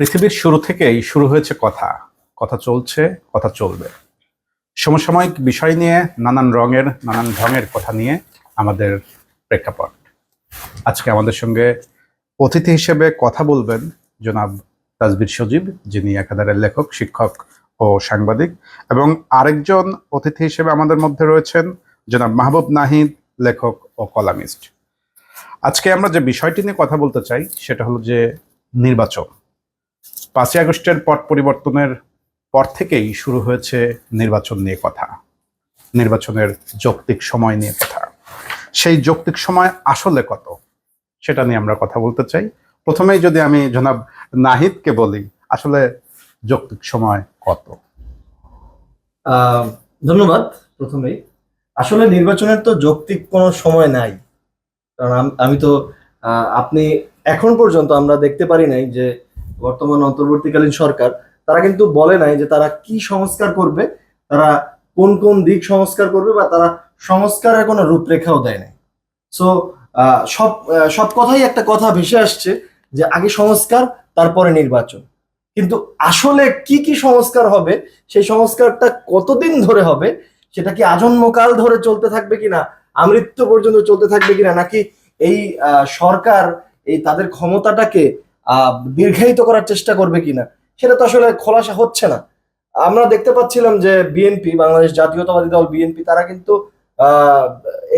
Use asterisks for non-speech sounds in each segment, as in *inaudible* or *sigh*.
পৃথিবীর শুরু থেকেই শুরু হয়েছে কথা। কথা চলছে, কথা চলবে। সমসাময়িক বিষয় নিয়ে, নানান রঙের, নানান ঢঙের কথা নিয়ে আমাদের প্রেক্ষাপট। আজকে আমাদের সঙ্গে অতিথি হিসেবে কথা বলবেন জনাব তাজবির সজীব, যিনি একাধারের লেখক, শিক্ষক ও সাংবাদিক, এবং আরেকজন অতিথি হিসেবে আমাদের মধ্যে রয়েছেন জনাব মাহবুব নাহিদ, লেখক ও কলামিস্ট। আজকে আমরা যে বিষয়টি নিয়ে কথা বলতে চাই, সেটা হলো যে নির্বাচন। পাঁচই আগস্টের পট পরিবর্তনের পর থেকেই শুরু হয়েছে নির্বাচন নিয়ে কথা, নির্বাচনের যৌক্তিক সময় নিয়ে কথা। সেই যৌক্তিক সময় আসলে কত, সেটা নিয়ে আমরা কথা বলতে চাই। প্রথমেই যদি আমি জনাব নাহিদকে বলি, আসলে যৌক্তিক সময় কত? ধন্যবাদ প্রথমেই। আসলে নির্বাচনের তো যৌক্তিক কোনো সময় নাই। কারণ আমি তো আপনি এখন পর্যন্ত আমরা দেখতে পারি নাই যে বর্তমান অন্তর্বর্তীকালীন সরকার, তারা কিন্তু বলে নাই যে তারা কি সংস্কার করবে, তারা কোন কোন দিক সংস্কার করবে বা তারা সংস্কারের কোনো রূপরেখাও দেয় নাই। সো সব সব কথাই একটা কথা ভেসে আসছে যে আগে সংস্কার, তারপরে নির্বাচন। কিন্তু আসলে কি কি সংস্কার হবে, সেই সংস্কারটা কতদিন ধরে হবে, সেটা কি আজন্মকাল ধরে চলতে থাকবে কিনা, আমৃত্যু পর্যন্ত চলতে থাকবে কিনা, নাকি এই সরকার এই তাদের ক্ষমতাটাকে দীর্ঘায়িত করার চেষ্টা করবে কিনা সেটা তো আসলে খোলাসা হচ্ছে না। আমরা দেখতে পাচ্ছিলাম যে বিএনপি বাংলাদেশ জাতীয়তাবাদী দল বিএনপি তারা কিন্তু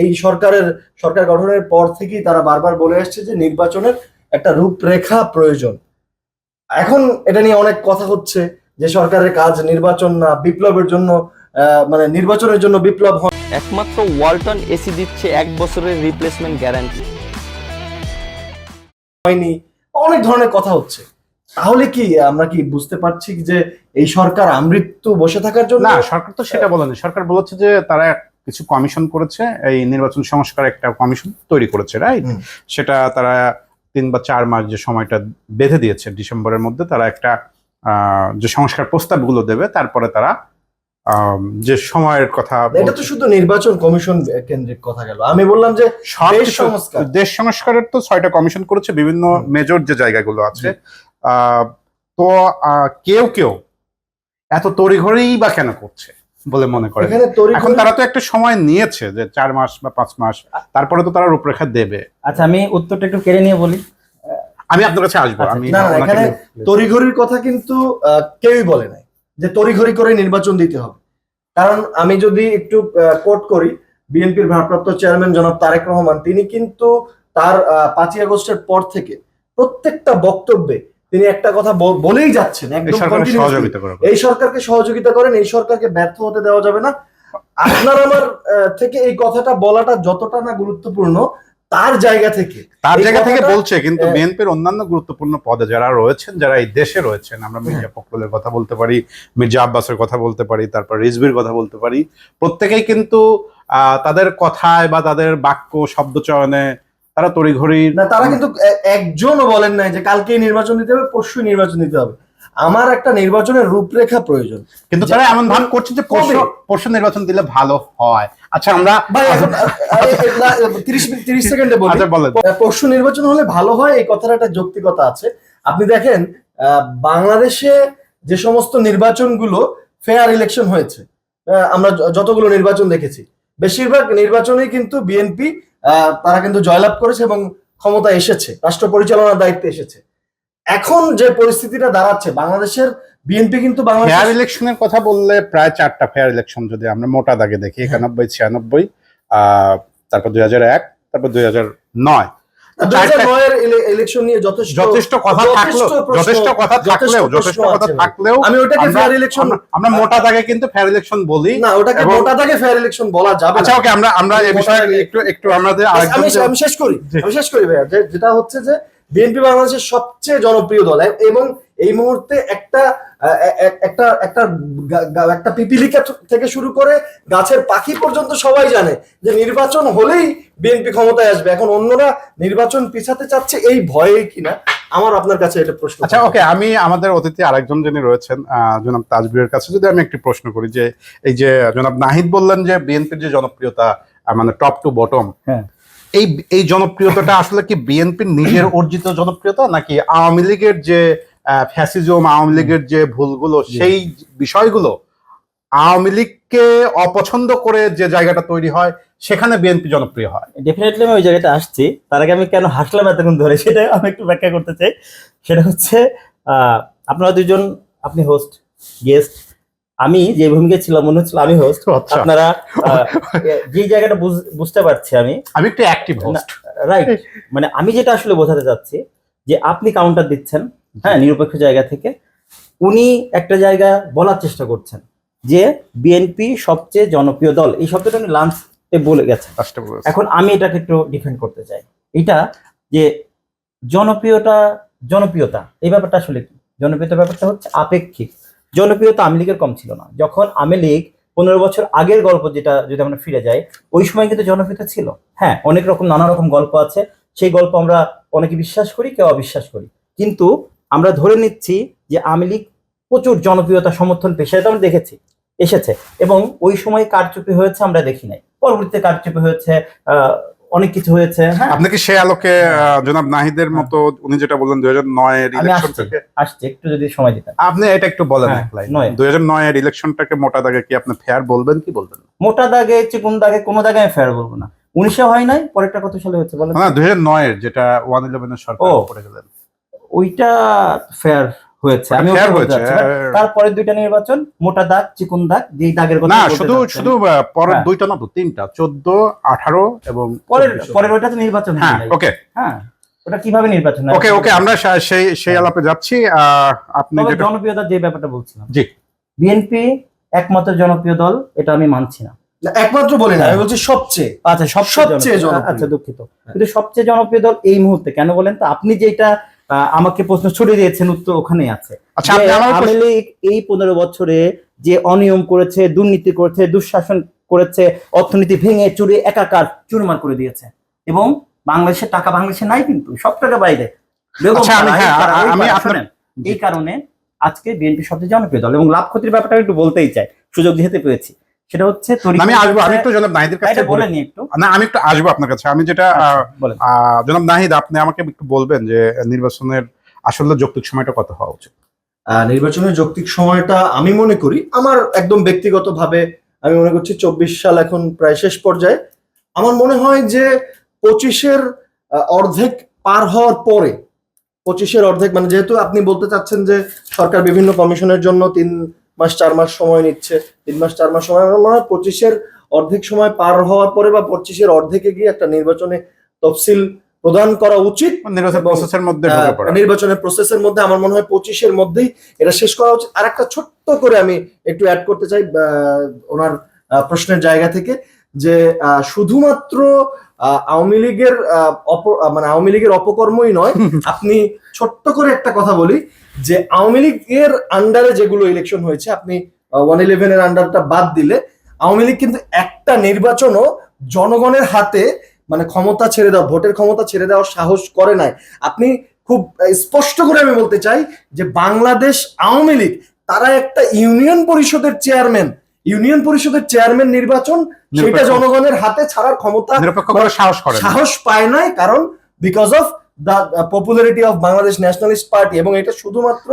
এই সরকারের সরকার গঠনের পর থেকেই তারা বারবার বলে আসছে যে নির্বাচনের একটা রূপরেখা প্রয়োজন। এখন এটা নিয়ে অনেক কথা হচ্ছে যে সরকারের কাজ নির্বাচন না বিপ্লবের জন্য মানে নির্বাচনের জন্য বিপ্লব হয়। একমাত্র ওয়ালটন এসি দিচ্ছে এক বছরের রিপ্লেসমেন্ট গ্যারান্টি হয়নি। অনেক ধরনের কথা হচ্ছে। তাহলে কি আমরা কি বুঝতে পারছি যে এই সরকার আমৃত্যু বসে থাকার জন্য না সরকার তো সেটা বলেনি। সরকার বলেছে যে তারা কিছু কমিশন করেছে। এই নির্বাচন সংস্কার একটা কমিশন তৈরি করেছে রাইট সেটা তারা তিন বা চার মাস যে সময়টা বেঁধে দিয়েছে ডিসেম্বরের মধ্যে তারা একটা আহ, যে সংস্কার প্রস্তাবগুলো দেবে তারপরে তারা যে সময়ের কথা এটা তো শুধু নির্বাচন কমিশন কেন্দ্রিক কথা গেল। আমি বললাম যে দেশ সংস্কার। দেশ সংস্কারের তো ছয়টা কমিশন করেছে বিভিন্ন মেজর যে জায়গাগুলো আছে। আহ, তো আহ, কেউ কেউ এত তড়িঘড়িই বা কেন করছে বলে মনে করে এখন তারা তো একটা সময় নিয়েছে যে চার মাস বা পাঁচ মাস তারপরে তো তারা রূপরেখা দেবে। আচ্ছা আমি উত্তরটা একটু কেড়ে নিয়ে বলি। আমি আপনার কাছে আসব আচ্ছা, আমি এখানে তড়িঘড়ির কথা কিন্তু আহ, কেউই বলে নাই। যে তড়িঘড়ি করে নির্বাচন দিতে হবে। কারণ আমি যদি একটু কোট করি বিএনপির ভারপ্রাপ্ত চেয়ারম্যান জনাব তারেক রহমান তিনি কিন্তু তার পাঁচই আগস্টের পর থেকে প্রত্যেকটা বক্তব্যে তিনি একটা কথা বলেই যাচ্ছেন এই একদম সরকারকে সহযোগিতা করেন এই সরকারকে ব্যর্থ হতে দেওয়া যাবে না। আপনার আমার থেকে এই কথাটা বলাটা যতটা না গুরুত্বপূর্ণ তার জায়গা থেকে তার জায়গা থেকে বলছে কিন্তু আহ, বিএনপির অন্যান্য গুরুত্বপূর্ণ পদে যারা রয়েছেন যারা এই দেশে রয়েছেন আমরা মির্জা ফখরুলের কথা বলতে পারি মির্জা আব্বাসের কথা বলতে পারি তারপর রিজবির কথা বলতে পারি প্রত্যেকেই কিন্তু আহ, তাদের কথায় বা তাদের বাক্য শব্দ চয়নে তারা তড়িঘড়ি না তারা কিন্তু এ- একজনও বলেন নাই যে কালকেই নির্বাচন দিতে হবে পরশুই নির্বাচন দিতে হবে। আমার একটা নির্বাচনের রূপরেখা প্রয়োজন। কিন্তু তারা এমন ভাব করছে যে পরশু নির্বাচন দিলে ভালো হয়। আচ্ছা আমরা ভাই তিরিশ মিনিট তিরিশ সেকেন্ডে বলি। আচ্ছা বলেন। পরশু নির্বাচন হলে ভালো হয় এই কথার একটা যৌক্তিকতা আছে। আপনি দেখেন আহ, বাংলাদেশে যে সমস্ত নির্বাচনগুলো ফেয়ার ইলেকশন হয়েছে আমরা যতগুলো নির্বাচন দেখেছি বেশিরভাগ নির্বাচনেই কিন্তু বিএনপি তারা কিন্তু জয়লাভ করেছে এবং ক্ষমতা এসেছে রাষ্ট্র পরিচালনার দায়িত্বে এসেছে। এখন যে পরিস্থিতিটা দাঁড়াচ্ছে বাংলাদেশের বিএনপি কিন্তু ফেয়ার ইলেকশনের কথা বললে প্রায় চারটা ফেয়ার ইলেকশন যদি আমরা মোটা দাগে দেখি একানব্বই ছিয়ানব্বই তারপর দুই হাজার এক তারপর দুই হাজার নয়। ইলেকশন যথেষ্ট যথেষ্ট কথা থাকলেও যথেষ্ট কথা থাকলেও যথেষ্ট কথা থাকলেও আমি ওটাকে ফেয়ার ইলেকশন আমরা- মোটা দাগে কিন্তু ফেয়ার ইলেকশন বলি না ওটাকে মোটা দাগে ফেয়ার ইলেকশন বলা যাবে আচ্ছা ওকে আমরা আমরা এই বিষয়ে একটু একটু আমাদের আমি আরেকজন যে- আমি শেষ করি আমি শেষ করি ভাইয়া। যেটা হচ্ছে যে বিএনপি বাংলাদেশের সবচেয়ে জনপ্রিয় দল। এবং এই মুহূর্তে একটা একটা একটা একটা পিপিলিকা থেকে শুরু করে গাছের পাখি পর্যন্ত সবাই জানে যে নির্বাচন হলেই বিএনপি ক্ষমতায় আসবে। এখন অন্যরা নির্বাচন পিছাতে চাচ্ছে এই ভয়ে কিনা? আমার আপনার কাছে এটা প্রশ্ন আচ্ছা ওকে আমি আমাদের অতিথি আরেকজন যিনি রয়েছেন আহ, জনাব তাজবিরের কাছে যদি আমি একটি প্রশ্ন করি যে এই যে জনাব নাহিদ বললেন যে বিএনপির যে জনপ্রিয়তা মানে টপ টু বটম হ্যাঁ। এই এই জনপ্রিয়তাটা আসলে কি বিএনপির নিজের অর্জিত জনপ্রিয়তা নাকি আওয়ামী লীগের যে ফ্যাসিজম আওয়ামী লীগের যে ভুলগুলো সেই বিষয়গুলো আওয়ামী লীগকে অপছন্দ করে যে জায়গাটা তৈরি হয় সেখানে বিএনপি জনপ্রিয় হয়? ডেফিনেটলি আমি ওই জায়গাটা আসছি। তার আগে আমি কেন হাসলাম এতক্ষণ ধরে সেটা আমি একটু ব্যাখ্যা করতে চাই। সেটা হচ্ছে আহ, আপনারা দুজন আপনি হোস্ট গেস্ট আমি যে ভূমিকায় ছিলাম মনে হচ্ছিল আমি হোস্ট আচ্ছা। আপনারা যে জায়গাটা বুঝ- বুঝতে পারছি আমি। আমি একটু অ্যাক্টিভ হোস্ট রাইট মানে আমি যেটা আসলে বোঝাতে চাচ্ছি যে আপনি কাউন্টার দিচ্ছেন হ্যাঁ নিরপেক্ষ জায়গা থেকে। উনি একটা জায়গা বলার চেষ্টা করছেন যে বিএনপি সবচেয়ে জনপ্রিয় দল। এই শব্দটা উনি লাঞ্চে বলে গেছেন। এখন আমি এটাকে একটু ডিফেন্ড করতে চাই। এটা যে জনপ্রিয়তা জনপ্রিয়তা এই ব্যাপারটা আসলে কি? জনপ্রিয়তা ব্যাপারটা হচ্ছে আপেক্ষিক। জনপ্রিয়তা আওয়ামী লীগের কম ছিল না। যখন আওয়ামী লীগ পনেরো বছর আগের গল্প যেটা, যদি আমরা ফিরে যাই, ওই সময় কিন্তু জনপ্রিয়তা ছিল। হ্যাঁ অনেক রকম, নানা রকম গল্প আছে। সেই গল্প আমরা অনেকে বিশ্বাস করি, কেউ অবিশ্বাস করি। কিন্তু আমরা ধরে নিচ্ছি যে আওয়ামী লীগ প্রচুর জনপ্রিয়তা সমর্থন পেশায় তো আমরা দেখেছি, এসেছে। এবং ওই সময় কারচুপি হয়েছে, আমরা দেখি নাই। পরবর্তীতে কারচুপি হয়েছে অনেক কিছু হয়েছে হ্যাঁ। আপনি কি সে আলোকে জনাব নাহিদের মতো উনি যেটা বললেন দুই হাজার নয়ের ইলেকশন থেকে? আসছি একটু যদি সময় দিতেন। আপনি এটা একটু বলেন হ্যাঁ। দুই হাজার নয়ের ইলেকশনটাকে মোটা দাগে কি আপনি ফেয়ার বলবেন কি বলবেন? মোটা দাগে চিকুন দাগে কোনো দাগে আমি ফেয়ার বলব না। উনিশে হয় নাই পরেরটা কত সালে হচ্ছে বলেন? না দুই হাজার নয়ের যেটা ওয়ান ইলেভেনের সরকার গেলেন। ওইটা ফেয়ার হয়েছে। আমি চাচ্ছি। But হ্যাঁ। তারপরে দুইটা নির্বাচন মোটা দাগ চিকুন দাগ যেই দাগের কথা না শুধু শুধু পরের হ্যাঁ। দুইটা না তো তিনটা চোদ্দ আঠারো এবং পরের 24 পরের ওইটা তো নির্বাচন হ্যাঁ ওকে হ্যাঁ ওটা কীভাবে নির্বাচন ওকে ওকে আমরা সেই সেই আলাপে যাচ্ছি আহ, আপনি যেটা জনপ্রিয়তার যে ব্যাপারটা বলছিলাম। জি। বিএনপি একমাত্র জনপ্রিয় দল এটা আমি মানছি না। না, একমাত্র বলি না আমি বলছি সবচেয়ে আচ্ছা সবচেয়ে সবচেয়ে জনপ্রিয়। জনপ্রিয়। আচ্ছা দুঃখিত। কিন্তু সবচেয়ে জনপ্রিয় দল এই মুহূর্তে কেন বলেন তো? আপনি যেটা আমাকে প্রশ্ন ছড়িয়ে দিয়েছেন উত্তর ওখানেই আছে। আচ্ছা আওয়ামী লীগ এই পনেরো বছরে যে অনিয়ম করেছে দুর্নীতি করেছে দুঃশাসন করেছে অর্থনীতি ভেঙে চুরে একাকার চুরমার করে দিয়েছে। এবং বাংলাদেশের টাকা বাংলাদেশে নাই কিন্তু সব টাকা বাইরে। আচ্ছা, এই হ্যাঁ, এই কারণে আজকে বিএনপি সবচেয়ে জনপ্রিয় দল এবং লাভ ক্ষতির ব্যাপারটা একটু বলতেই চাই সুযোগ যেহেতু পেয়েছি সেটা হচ্ছে আমি আসব আমি একটু জনাব নাহিদের কাছে বলে নি একটু। না আমি একটু আসব আপনার কাছে। আমি যেটা আচ্ছা, জনাব নাহিদ আপনি আমাকে একটু বলবেন যে নির্বাচনের আসলে যৌক্তিক সময়টা কত হওয়া উচিত? আহ, নির্বাচনের যৌক্তিক সময়টা আমি মনে করি আমার একদম ব্যক্তিগতভাবে আমি মনে করছি চব্বিশ সাল এখন প্রায় শেষ পর্যায়ে। আমার মনে হয় যে পঁচিশের আহ, অর্ধেক পার হওয়ার পরে পঁচিশের অর্ধেক মানে যেহেতু আপনি বলতে চাচ্ছেন যে সরকার বিভিন্ন কমিশনের জন্য তিন মাস চার মাস সময় নিচ্ছে। তিন মাস চার মাস সময় আমার মনে হয় পঁচিশের অর্ধেক সময় পার হওয়ার পরে বা পঁচিশের অর্ধেকে গিয়ে একটা নির্বাচনে তফসিল প্রদান করা উচিত নির্বাচন প্রসেসের মধ্যে আহ, পড়া। নির্বাচনের প্রসেসের মধ্যে আমার মনে হয় পঁচিশের মধ্যেই এটা শেষ করা উচিত। আর একটা ছোট্ট করে আমি একটু অ্যাড করতে চাই আহ, ওনার প্রশ্নের জায়গা থেকে যে আহ, শুধুমাত্র আওয়ামী লীগের মানে আওয়ামী লীগের অপকর্মই নয়। *laughs* আপনি ছোট্ট করে একটা কথা বলি যে আওয়ামী লীগের আন্ডারে যেগুলো ইলেকশন হয়েছে আপনি ওয়ান ইলেভেনের আন্ডারটা বাদ দিলে আওয়ামী লীগ কিন্তু একটা নির্বাচনও জনগণের হাতে মানে ক্ষমতা ছেড়ে দেওয়া ভোটের ক্ষমতা ছেড়ে দেওয়ার সাহস করে নাই। আপনি খুব স্পষ্ট করে আমি বলতে চাই যে বাংলাদেশ আওয়ামী লীগ তারা একটা ইউনিয়ন পরিষদের চেয়ারম্যান ইউনিয়ন পরিষদের চেয়ারম্যান নির্বাচন সেটা জনগণের হাতে ছাড়ার ক্ষমতা নিরপেক্ষ করে সাহস করেন সাহস পায় নাই কারণ because of the popularity of Bangladesh Nationalist Party এবং এটা শুধুমাত্র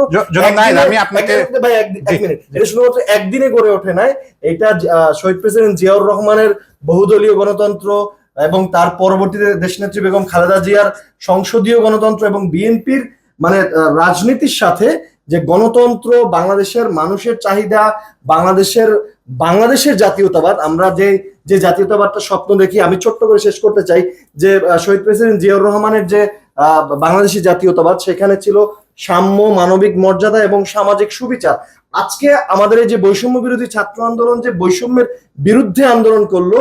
আমি আপনাকে ভাই, এক- মিনিট। এটা শুধুমাত্র একদিনে গড়ে ওঠে নাই। এটা শহীদ প্রেসিডেন্ট জিয়াউর রহমানের বহুদলীয় গণতন্ত্র এবং তার পরবর্তীতে দেশনেত্রী বেগম খালেদা জিয়ার সংসদীয় গণতন্ত্র এবং বিএনপির মানে রাজনীতির সাথে যে গণতন্ত্র বাংলাদেশের মানুষের চাহিদা বাংলাদেশের বাংলাদেশের জাতীয়তাবাদ, আমরা যে যে জাতীয়তাবাদটা স্বপ্ন দেখি, আমি ছোট্ট করে শেষ করতে চাই যে শহীদ প্রেসিডেন্ট জিয়াউর রহমানের যে বাংলাদেশি জাতীয়তাবাদ, সেখানে ছিল সাম্য, মানবিক মর্যাদা এবং সামাজিক সুবিচার। আজকে আমাদের এই যে বৈষম্য বিরোধী ছাত্র আন্দোলন যে বৈষম্যের বিরুদ্ধে আন্দোলন করল,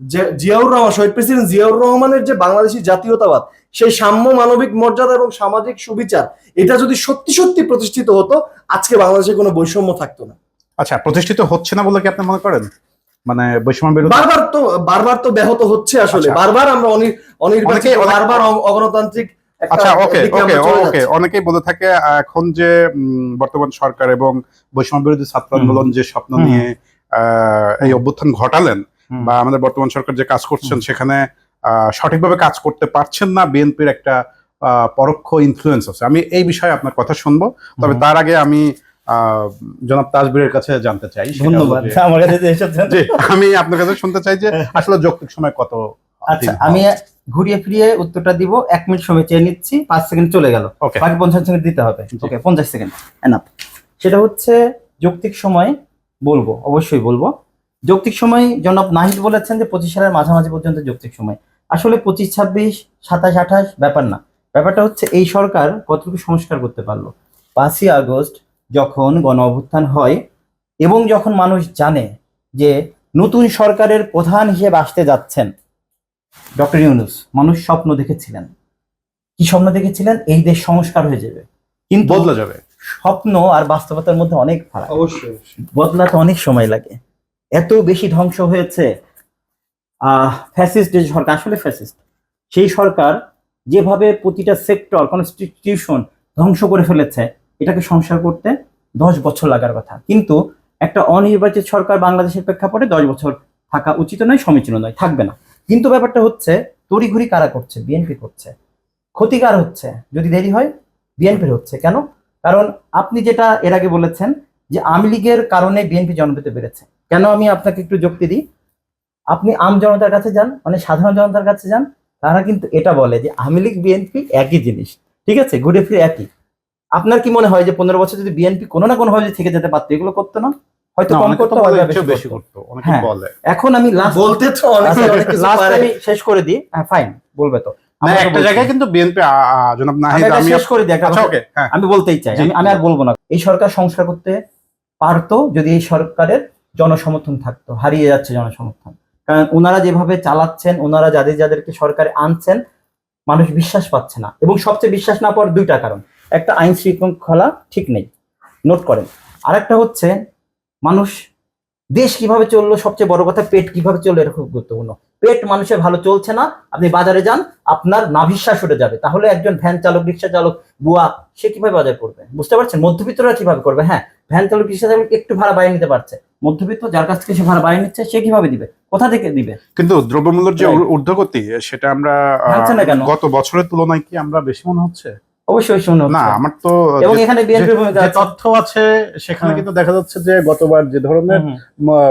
যে জিয়াউর রহমান, শহীদ প্রেসিডেন্ট জিয়াউর রহমানের যে বাংলাদেশি জাতীয়তাবাদ, সেই সাম্য, মানবিক মর্যাদা এবং সামাজিক সুবিচার, এটা যদি সত্যি সত্যি প্রতিষ্ঠিত হতো, আজকে বাংলাদেশে কোনো বৈষম্য থাকতো না। আচ্ছা প্রতিষ্ঠিত হচ্ছে না বলে কি আপনি মনে করেন? মানে বৈষম্য বিরোধী বারবার তো বারবার তো ব্যাহত হচ্ছে আসলে। আচ্ছা। বারবার আমরা অনির্বাচিত বারবার অগণতান্ত্রিক আচ্ছা ওকে ওকে ওকে। অনেকেই বলে থাকে এখন যে বর্তমান সরকার এবং বৈষম্য বিরোধী ছাত্র আন্দোলন যে স্বপ্ন নিয়ে আহ, এই অভ্যুত্থান ঘটালেন বা আমাদের বর্তমান সরকার যে কাজ করছেন সেখানে আহ, সঠিকভাবে কাজ করতে পারছেন না বিএনপির একটা আহ, পরোক্ষ ইনফ্লুয়েন্স আছে। আমি এই বিষয়ে আপনার কথা শুনব তবে তার আগে আমি জনাব তাজবিরের কাছে জানতে চাই ধন্যবাদ। আমার কাছে আমি আপনার কাছে শুনতে চাই যে *laughs* আসলে যৌক্তিক সময় কত আচ্ছা আমি ঘুরিয়ে ফিরিয়ে উত্তরটা দিব এক মিনিট সময় চেয়ে নিচ্ছি পাঁচ সেকেন্ড চলে গেল। বাকি পঞ্চাশ সেকেন্ড দিতে হবে। ওকে পঞ্চাশ সেকেন্ড। এনাফ সেটা হচ্ছে যৌক্তিক সময় বলব অবশ্যই বলব। যৌক্তিক সময় জনাব নাহিদ বলেছেন যে পঁচিশ সালের মাঝামাঝি পর্যন্ত যৌক্তিক সময়। আসলে পঁচিশ ছাব্বিশ সাতাশ আঠাশ ব্যাপার না। ব্যাপারটা হচ্ছে এই সরকার কতটুকু সংস্কার করতে পারল? পাঁচই আগস্ট যখন গণ অভ্যুত্থান হয় এবং যখন মানুষ জানে যে নতুন সরকারের প্রধান হিসেবে আসতে যাচ্ছেন ডক্টর ইউনুস মানুষ স্বপ্ন দেখেছিলেন। কি স্বপ্ন দেখেছিলেন? এই দেশ সংস্কার হয়ে যাবে। কিন্তু বদলে যাবে। স্বপ্ন আর বাস্তবতার মধ্যে অনেক ফারাক। অবশ্যই বদলাতে অনেক সময় লাগে। এত বেশি ধ্বংস হয়েছে আহ ফ্যাসিস্ট যে সরকার আসলে ফ্যাসিস্ট সেই সরকার যেভাবে প্রতিটা সেক্টর কনস্টিটিউশন ধ্বংস করে ফেলেছে এটাকে সংস্কার করতে দশ বছর লাগার কথা। কিন্তু একটা অনির্বাচিত সরকার বাংলাদেশের প্রেক্ষাপটে দশ বছর থাকা উচিত নয়, সমীচীন নয়, থাকবে না। কিন্তু ব্যাপারটা হচ্ছে, তড়িঘড়ি কারা করছে? বিএনপি করছে। ক্ষতিকার হচ্ছে। যদি দেরি হয়, বিএনপির হচ্ছে। কেন? কারণ আপনি যেটা এর আগে বলেছেন যে আওয়ামী লীগের কারণে বিএনপি জনপ্রিয়তা বেড়েছে। কেন আমি আপনাকে একটু যুক্তি দিই? আপনি আম জনতার কাছে যান মানে সাধারণ জনতার কাছে যান, তারা কিন্তু এটা বলে যে আওয়ামী লীগ, বিএনপি একই জিনিস। ঠিক আছে? ঘুরে ফিরে একই। আপনার কি মনে হয় যে পনেরো বছর যদি বিএনপি কোনো না কোনো ভাবে থেকে যেতে পারতো এগুলো করতো না? হয়তো কম করতো বেশি করতো। হ্যাঁ। এখন আমি লাস্ট বলতে তো অনেকে অনেক কিছু লাস্ট আমি শেষ করে দিই। হ্যাঁ ফাইন বলবে তো। না আমরা তো একটা জায়গায় কিন্তু বিএনপি জনাব আমি নাহিদ আমি শেষ করে দিই একটা আচ্ছা ওকে হ্যাঁ। আমি বলতেই চাই আমি আমি আর বলব না। এই সরকার সংস্কার করতে পারতো যদি এই সরকারের জনসমর্থন থাকতো হারিয়ে যাচ্ছে জনসমর্থন। কারণ ওনারা যেভাবে চালাচ্ছেন ওনারা যাদের যাদেরকে সরকারে আনছেন মানুষ বিশ্বাস পাচ্ছে না। এবং সবচেয়ে বিশ্বাস না পাওয়ার দুইটা কারণ। একটা আইন শৃঙ্খলা ঠিক নেই। নোট করেন। আরেকটা হচ্ছে মানুষ দেশ কীভাবে চলল সবচেয়ে বড় কথা পেট কীভাবে চলল এটা খুব গুরুত্বপূর্ণ। পেট মানুষের ভালো চলছে না আপনি বাজারে যান আপনার নাভিশ্বাস উঠে যাবে। তাহলে একজন ভ্যান চালক রিক্সা চালক বুয়া সে কীভাবে বাজার করবে? বুঝতে পারছেন? মধ্যবিত্তরা কীভাবে করবে? হ্যাঁ ভ্যান চালক রিক্সা চালক একটু ভাড়া বাইরে নিতে পারছে। মধ্যবিত্ত যার কাছ থেকে সে ভাড়া বাড়িয়ে নিচ্ছে সে কীভাবে দিবে? কোথা থেকে দিবে? কিন্তু দ্রব্যমূল্যের যে Right. ঊর্ধ্বগতি সেটা আমরা? গত বছরের তুলনায় কি আমরা বেশি মনে হচ্ছে? অবশ্যই শুনুন না আমার তো এবং এখানে বিএনপির ভূমিকা আছে। তথ্য আছে সেখানে হ্যাঁ। কিন্তু দেখা যাচ্ছে যে গতবার যে ধরনের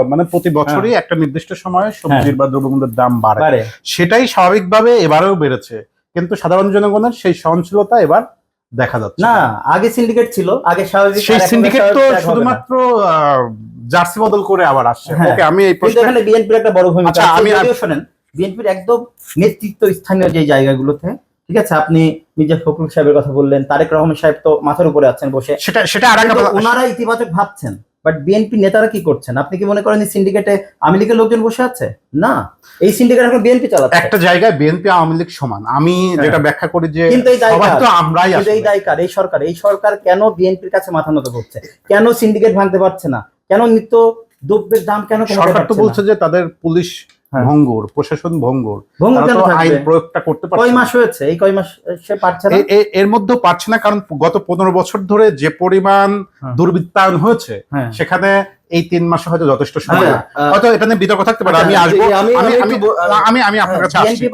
মানে প্রতি বছরই একটা নির্দিষ্ট সময়ে সবজির বা দ্রব্যমূল্যের দাম বাড়ে। সেটাই স্বাভাবিকভাবে এবারেও বেড়েছে। কিন্তু সাধারণ জনগণের সেই সহনশীলতা এবার দেখা যাচ্ছে। না আগে সিন্ডিকেট ছিল আগে স্বাভাবিক সেই সিন্ডিকেট তো। শুধুমাত্র জার্সি বদল করে আবার আসছে। হ্যাঁ। ওকে আমি এই প্রশ্নে এখানে বিএনপির একটা বড় ভূমিকা আচ্ছা, আছে। আমি- শোনেন বিএনপির একদম নেতৃত্ব স্থানীয় যে জায়গাগুলোতে ঠিক আছে? আপনি মির্জা ফখরুল সাহেবের কথা বললেন তারেক রহমান সাহেব তো মাথার উপরে আছেন বসে। সেটা সেটা আর একটা ওনারা ইতিবাচক ভাবছেন বাট বিএনপি নেতারা কি করছেন? আপনি কি মনে করেন এই সিন্ডিকেটে আওয়ামী লীগের লোকজন বসে আছে? না। এই সিন্ডিকেট এখন বিএনপি চালাচ্ছে। একটা জায়গায় বিএনপি আওয়ামী লীগ সমান। আমি যেটা ব্যাখ্যা করি যে হ্যাঁ। কিন্তু এই তো আমরাই কিন্তু এই আসলে। দায় কার এই সরকার এই সরকার কেন বিএনপির কাছে মাথা নত করছে? কেন সিন্ডিকেট ভাঙতে পারছে না? কেন নিত্য দ্রব্যের দাম কেন সরকার তো বলছে যে তাদের পুলিশ হ্যাঁ। ভঙ্গুর প্রশাসন ভঙ্গুর? আইন প্রয়োগটা করতে পারছে কয় মাস হয়েছে? এই কয় মাস সে পারছে না? এর মধ্যে পারছে না কারণ গত পনেরো বছর ধরে যে পরিমাণ হ্যাঁ। দুর্বৃত্তায়ন হয়েছে হ্যাঁ। সেখানে এই তিন মাসে হয়তো যথেষ্ট সময় হ্যাঁ, হয়তো এটা নিয়ে বিতর্ক থাকতে পারে আচ্ছা, আমি আসব। আমি- আমি আমি আমি আমি আমি আপনার কাছে আসছি।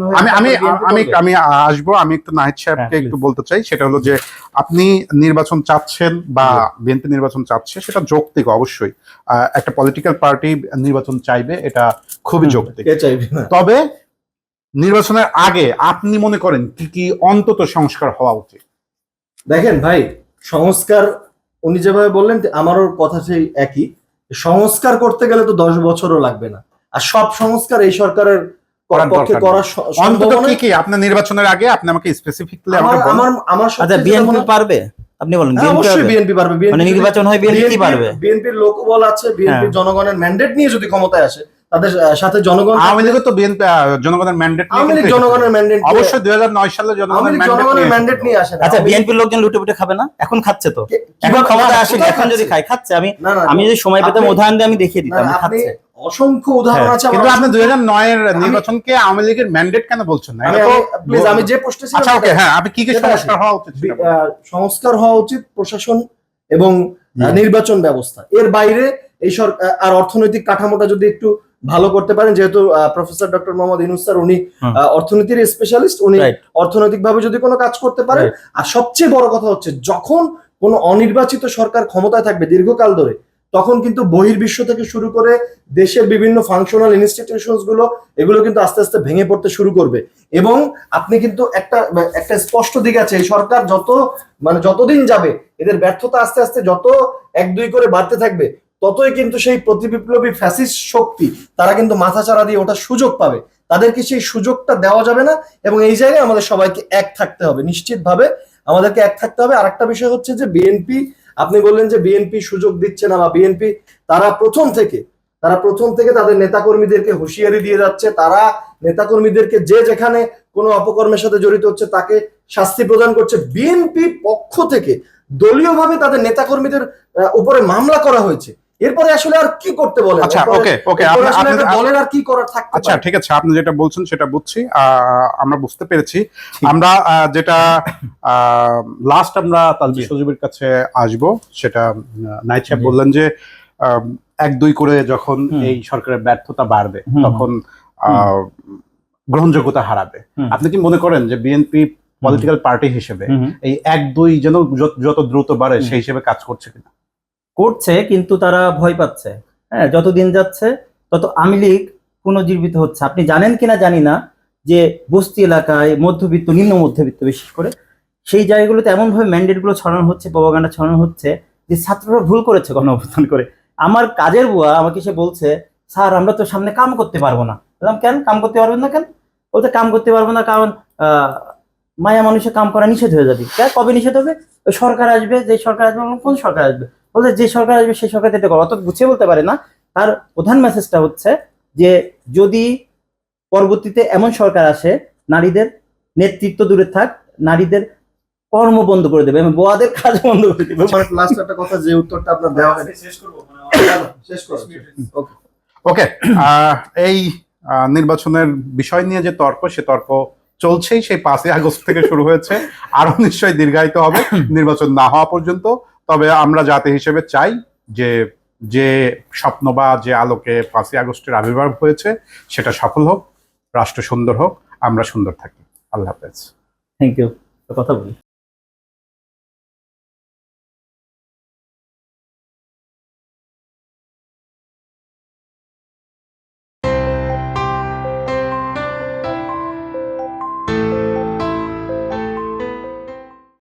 হয়ে আমি আমি আমি আমি আসব। আমি একটু নাহিদ সাহেবকে হ্যাঁ, একটু বলতে চাই সেটা হলো যে আপনি নির্বাচন চাচ্ছেন বা বিএনপি নির্বাচন চাচ্ছে সেটা যৌক্তিক অবশ্যই। একটা পলিটিক্যাল পার্টি নির্বাচন চাইবে এটা খুবই। যৌক্তিক। তবে নির্বাচনের আগে আপনি মনে করেন কি কি অন্তত সংস্কার হওয়া উচিত? দেখেন ভাই সংস্কার উনি যেভাবে বললেন আমারও কথা সেই একই সংস্কার করতে গেলে তো দশ বছরও লাগবে না। আর সব সংস্কার এই সরকারের কি কি? আপনার নির্বাচনের আগে আপনি আমাকে স্পেসিফিকলি আমার আমার আমার আচ্ছা বিএনপি পারবে? আপনি বলেন হ্যাঁ, অবশ্যই বিএনপি পারবে। মানে নির্বাচন হয় বিএনপি পারবে? বিএনপির লোকবল আছে বিএনপির হ্যাঁ। জনগণের ম্যান্ডেট নিয়ে যদি ক্ষমতায় আসে তাদের সাথে জনগণ আওয়ামী লীগের তো বিএনপি জনগণের ম্যান্ডেট আওয়ামী লীগ জনগণের ম্যান্ডেট অবশ্যই দুই হাজার নয় সালে জনগণের জনগণের ম্যান্ডেট নিয়ে আসে না। আচ্ছা বিএনপির লোকজন লুটে পুটে খাবে না? এখন খাচ্ছে তো। এখন ক্ষমতা কোথায় এখন যদি? খাই খাচ্ছে। আমি আমি যদি সময় পেতাম আপনি- উদাহরণ দিয়ে আমি দেখিয়ে দিতাম খাচ্ছে। অসংখ্য উদাহরণ আছে কিন্তু আপনি দুই হাজার নয়ের নির্বাচনকে আওয়ামী লীগের ম্যান্ডেট কেন বলছেন না? আমি এটা তো প্লিজ আমি যে প্রশ্নে আচ্ছা ওকে হ্যাঁ আপনি কি কি সংস্কার হওয়া উচিত সংস্কার হওয়া উচিত প্রশাসন এবং নির্বাচন ব্যবস্থা। এর বাইরে এই সরকার আর অর্থনৈতিক কাঠামোটা যদি একটু ভালো করতে পারেন যেহেতু professor doctor Mohammad Yunus sir উনি অর্থনীতির স্পেশালিস্ট উনি. অর্থনৈতিকভাবে যদি কোনো কাজ করতে পারেন আর সবচেয়ে বড় কথা হচ্ছে যখন কোনো অনির্বাচিত সরকার ক্ষমতায় থাকবে দীর্ঘকাল ধরে তখন কিন্তু বহির্বিশ্ব থেকে শুরু করে দেশের বিভিন্ন ফাংশনাল ইনস্টিটিউশনসগুলো এগুলো কিন্তু আস্তে আস্তে ভেঙে পড়তে শুরু করবে। এবং আপনি কিন্তু একটা একটা স্পষ্ট দিক আছে এই সরকার যত মানে যতদিন যাবে এদের ব্যর্থতা আস্তে আস্তে যত এক দুই করে বাড়তে থাকবে ততই কিন্তু সেই প্রতিবিপ্লবী ফ্যাসিস্ট শক্তি, তারা কিন্তু মাথা মাথাচাড়া দিয়ে ওটা সুযোগ পাবে। তাদেরকে সেই সুযোগটা দেওয়া যাবে না এবং এই জায়গায় আমাদের সবাইকে এক থাকতে হবে, নিশ্চিতভাবে আমাদেরকে এক থাকতে হবে। আরেকটা বিষয় হচ্ছে যে বিএনপি আপনি বললেন যে বিএনপি সুযোগ দিচ্ছে না বা বিএনপি তারা প্রথম থেকে, তারা প্রথম থেকে তাদের নেতাকর্মীদেরকে হুঁশিয়ারি দিয়ে যাচ্ছে। তারা নেতাকর্মীদেরকে যে যেখানে কোনো অপকর্মের সাথে জড়িত হচ্ছে, তাকে শাস্তি প্রদান করছে। বিএনপি পক্ষ থেকে দলীয়ভাবে তাদের নেতাকর্মীদের উপরে মামলা করা হয়েছে। এরপরে আসলে আর কি করতে বলে আচ্ছা ওকে ওকে দলের আর কি করার থাকতে আচ্ছা ঠিক আছে আপনি যেটা বলছেন সেটা বুঝছি আমরা বুঝতে পেরেছি। আমরা যেটা লাস্ট আমরা তালবি সজীবের কাছে আসব সেটা নাইট সাহেব বললেন যে এক দুই করে যখন এই সরকারের ব্যর্থতা বাড়বে তখন আহ, গ্রহণযোগ্যতা হারাবে। আপনি কি মনে করেন যে বিএনপি পলিটিক্যাল পার্টি হিসেবে। এই এক দুই যেন যত দ্রুত বাড়ে সেই হিসেবে কাজ করছে কিনা? করছে, কিন্তু তারা ভয় পাচ্ছে। হ্যাঁ যত দিন যাচ্ছে, তত আওয়ামী লীগ পুনর্জীবিত হচ্ছে। আপনি জানেন কিনা জানি না, যে বস্তি এলাকায় মধ্যবিত্ত, নিম্ন মধ্যবিত্ত বিশেষ করে, সেই জায়গাগুলোতে এমনভাবে ম্যান্ডেটগুলো ছড়ানো হচ্ছে প্রবাগান্ডা ছড়ানো হচ্ছে, যে ছাত্ররা ভুল করেছে গণ অভ্যুত্থান করে। আমার কাজের বুয়া আমাকে সে বলছে, স্যার, আমরা তো সামনে কাম করতে পারব না। বললাম, কেন? কাম করতে পারবেন না কেন? বলতে কাম করতে পারব না কারণ মায়া মানুষের কাম করা নিষেধ হয়ে যাবে? কবে নিষেধ হবে? সরকার আসবে, যে সরকার আসবে, কোন সরকার আসবে? বলতে যে সরকার আসবে সেই সরকার দিতে করো অত গুছিয়ে বলতে পারে না। তার প্রধান মেসেজটা হচ্ছে যে যদি পরবর্তীতে এমন সরকার আসে নারীদের নেতৃত্ব দূরে থাক নারীদের কর্ম বন্ধ করে দেবে এবং বোয়াদের কাজ বন্ধ করে দেবে। মানে লাস্ট একটা কথা যে উত্তরটা আপনার দেওয়া হয়নি। শেষ করব শেষ করব ওকে ওকে এই আহ, নির্বাচনের বিষয় নিয়ে যে তর্ক সে তর্ক চলছেই সেই পাঁচই আগস্ট থেকে শুরু হয়েছে। আরও নিশ্চয়ই দীর্ঘায়িত হবে। নির্বাচন না হওয়া পর্যন্ত তবে আমরা জাতি হিসেবে চাই যে যে স্বপ্ন বা যে আলোকে পাঁচই আগস্টের আবির্ভাব হয়েছে, সেটা সফল হোক, রাষ্ট্র সুন্দর হোক, আমরা সুন্দর থাকি। আল্লাহ হাফেজ। থ্যাংক ইউ কথা বলি।